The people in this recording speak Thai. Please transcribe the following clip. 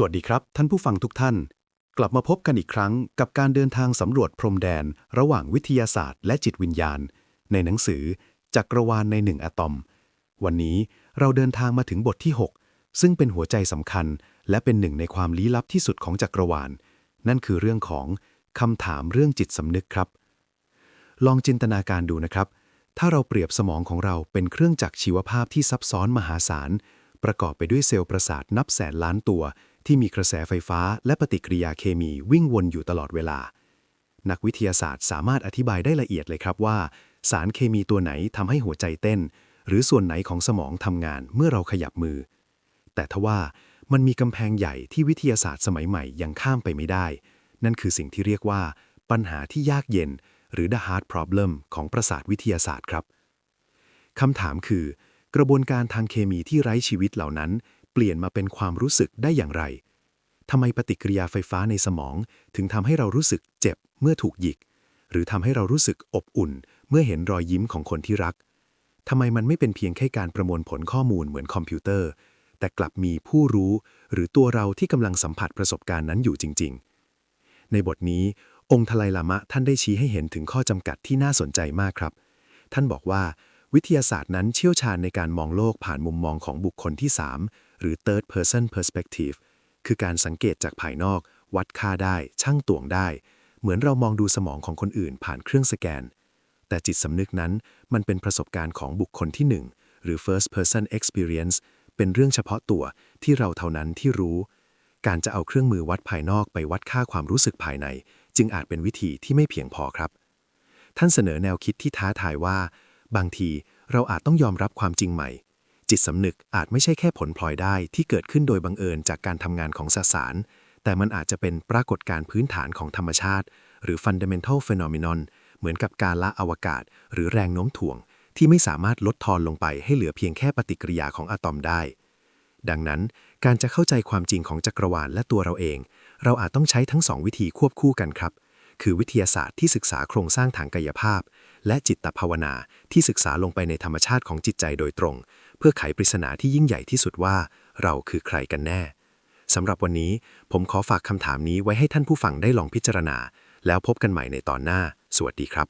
สวัสดีครับ ท่านผู้ฟังทุกท่าน กลับมาพบกันอีกครั้งกับการเดินทางสำรวจพรมแดน ระหว่างวิทยาศาสตร์และจิตวิญญาณ ในหนังสือจักรวาลในหนึ่งอะตอม วันนี้เราเดินทางมาถึงบทที่ 6 ซึ่งเป็นหัวใจสำคัญ และเป็นหนึ่งในความลี้ลับที่สุดของจักรวาล นั่นคือเรื่องของคำถามเรื่องจิตสำนึกครับ ลองจินตนาการดูนะครับ ถ้าเราเปรียบสมองของเราเป็นเครื่องจักรชีวภาพที่ซับซ้อนมหาศาล ประกอบไปด้วยเซลล์ประสาทนับแสนล้านตัว ที่มีกระแสไฟฟ้าและปฏิกิริยาเคมีวิ่งวนอยู่ตลอดเวลา นักวิทยาศาสตร์สามารถอธิบายได้ละเอียดเลยครับว่า สารเคมีตัวไหนทำให้หัวใจเต้น หรือส่วนไหนของสมองทำงานเมื่อเราขยับมือ แต่ทว่ามันมีกำแพงใหญ่ที่วิทยาศาสตร์สมัยใหม่ยังข้ามไปไม่ได้ นั่นคือสิ่งที่เรียกว่า ปัญหาที่ยากเย็น หรือ the hard problem ของประสาทวิทยาศาสตร์ครับคำถามคือ กระบวนการทางเคมีที่ไร้ชีวิตเหล่านั้น ปลี่ยนมาเป็นความรู้สึกได้อย่างไรทำไมปฏิกิริยาไฟฟ้าในสมอง ถึงทำให้เรารู้สึกเจ็บเมื่อถูกหยิก หรือทำให้เรารู้สึกอบอุ่น เมื่อเห็นรอยยิ้มของคนที่รักทำไมมันไม่เป็นเพียงแค่การประมวลผลข้อมูลเหมือนคอมพิวเตอร์ แต่กลับมีผู้รู้ หรือตัวเราที่กำลังสัมผัสประสบการณ์นั้นอยู่จริง ๆ ในบทนี้ องค์ทลายลามะท่านได้ชี้ให้เห็นถึงข้อจำกัดที่น่าสนใจมากครับ ท่านบอกว่า วิทยาศาสตร์นั้นเชี่ยวชาญในการมองโลกผ่านมุมมองของบุคคลที่3 หรือ third person perspective คือการสังเกตจากภายนอก วัดค่าได้ชั่งตวงได้ เหมือนเรามองดูสมองของคนอื่นผ่านเครื่องสแกน แต่จิตสำนึกนั้นมันเป็นประสบการณ์ของบุคคลที่ 1 หรือ first person experience เป็นเรื่องเฉพาะตัวที่เราเท่านั้นที่รู้ การจะเอาเครื่องมือวัดภายนอกไปวัดค่าความรู้สึกภายใน จึงอาจเป็นวิธีที่ไม่เพียงพอครับ ท่านเสนอแนวคิดที่ท้าทายว่า บางทีเราอาจต้องยอมรับความจริงใหม่ จิตสำนึกอาจไม่ใช่แค่ผลพลอยได้ที่เกิดขึ้นโดยบังเอิญจากการทำงานของสสาร แต่มันอาจจะเป็นปรากฏการณ์พื้นฐานของธรรมชาติ หรือ fundamental phenomenon เหมือนกับการละอวกาศ หรือแรงโน้มถ่วง ที่ไม่สามารถลดทอนลงไปให้เหลือเพียงแค่ปฏิกิริยาของอะตอมได้ ดังนั้น การจะเข้าใจความจริงของจักรวาลและตัวเราเอง เราอาจต้องใช้ทั้งสองวิธีควบคู่กันครับ คือวิทยาศาสตร์ที่ศึกษาโครงสร้างทางกายภาพ และจิตตภาวนาที่ศึกษาลงไปในธรรมชาติของจิตใจโดยตรง เพื่อไขปริศนาที่ยิ่งใหญ่ที่สุดว่า เราคือใครกันแน่สำหรับวันนี้ผมขอฝากคำถามนี้ไว้ให้ท่านผู้ฟังได้ลองพิจารณา แล้วพบกันใหม่ในตอนหน้า สวัสดีครับ